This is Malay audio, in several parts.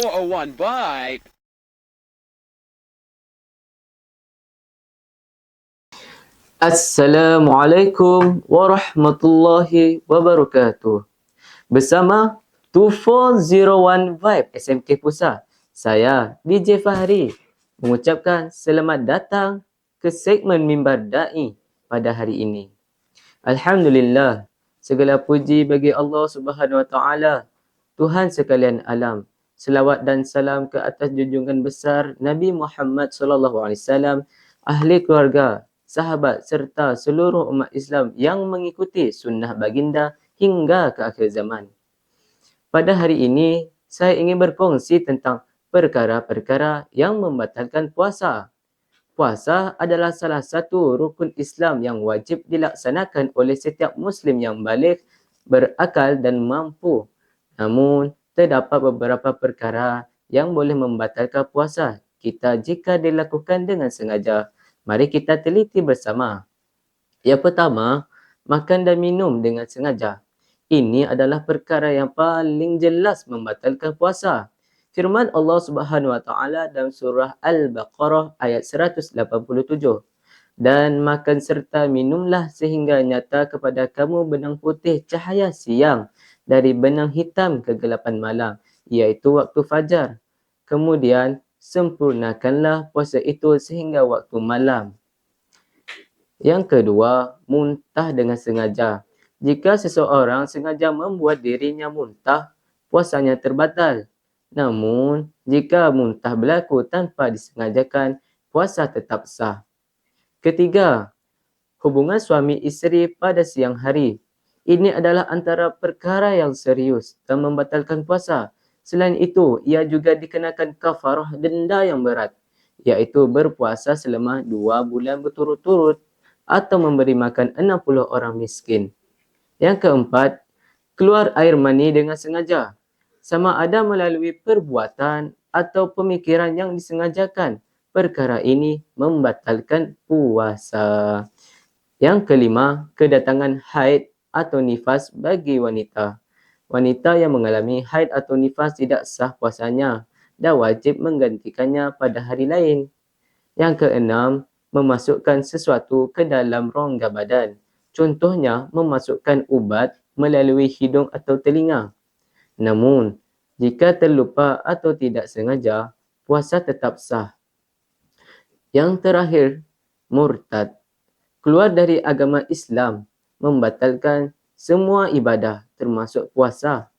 401 Byte. Assalamualaikum warahmatullahi wabarakatuh. Bersama 2401 Vibe SMK Pusat, saya DJ Fahri mengucapkan selamat datang ke segmen Mimbar Da'i pada hari ini. Alhamdulillah, segala puji bagi Allah Subhanahu Wa Taala, Tuhan sekalian alam. Selawat dan salam ke atas junjungan besar Nabi Muhammad sallallahu alaihi wasallam, ahli keluarga, sahabat serta seluruh umat Islam yang mengikuti sunnah baginda hingga ke akhir zaman. Pada hari ini, saya ingin berkongsi tentang perkara-perkara yang membatalkan puasa. Puasa adalah salah satu rukun Islam yang wajib dilaksanakan oleh setiap Muslim yang balik, berakal dan mampu. Namun, terdapat beberapa perkara yang boleh membatalkan puasa kita jika dilakukan dengan sengaja. Mari kita teliti bersama. Yang pertama, makan dan minum dengan sengaja. Ini adalah perkara yang paling jelas membatalkan puasa. Firman Allah Subhanahu Wa Taala dalam surah Al-Baqarah ayat 187. Dan makan serta minumlah sehingga nyata kepada kamu benang putih cahaya siang dari benang hitam kegelapan malam, iaitu waktu fajar. Kemudian sempurnakanlah puasa itu sehingga waktu malam. Yang kedua, muntah dengan sengaja. Jika seseorang sengaja membuat dirinya muntah, puasanya terbatal. Namun, jika muntah berlaku tanpa disengajakan, puasa tetap sah. Ketiga, hubungan suami isteri pada siang hari. Ini adalah antara perkara yang serius dan membatalkan puasa. Selain itu, ia juga dikenakan kafarah denda yang berat, iaitu berpuasa selama dua bulan berturut-turut atau memberi makan 60 orang miskin. Yang keempat, keluar air mani dengan sengaja. Sama ada melalui perbuatan atau pemikiran yang disengajakan, perkara ini membatalkan puasa. Yang kelima, kedatangan haid atau nifas bagi wanita. Wanita yang mengalami haid atau nifas tidak sah puasanya dan wajib menggantikannya pada hari lain. Yang keenam, memasukkan sesuatu ke dalam rongga badan. Contohnya, memasukkan ubat melalui hidung atau telinga. Namun, jika terlupa atau tidak sengaja, puasa tetap sah. Yang terakhir, murtad. Keluar dari agama Islam membatalkan semua ibadah termasuk puasa.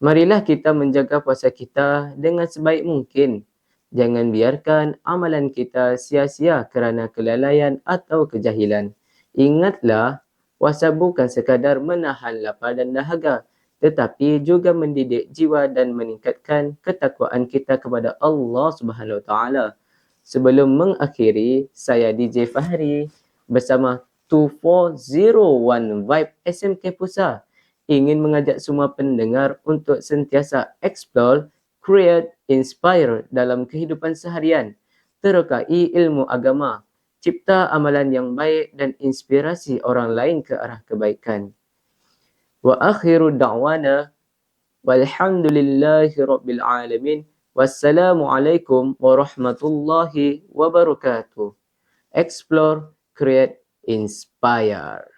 Marilah kita menjaga puasa kita dengan sebaik mungkin. Jangan biarkan amalan kita sia-sia kerana kelalaian atau kejahilan. Ingatlah, puasa bukan sekadar menahan lapar dan dahaga tetapi juga mendidik jiwa dan meningkatkan ketakwaan kita kepada Allah Subhanahu Wa Taala. Sebelum mengakhiri, saya DJ Fahri bersama 2401 Vibe SMK Pusat ingin mengajak semua pendengar untuk sentiasa explore, create, inspire dalam kehidupan seharian, terokai ilmu agama, cipta amalan yang baik dan inspirasi orang lain ke arah kebaikan. Wa akhiru da'wana walhamdulillahi rabbil alamin. Wassalamualaikum warahmatullahi wabarakatuh. Explore, create, inspire.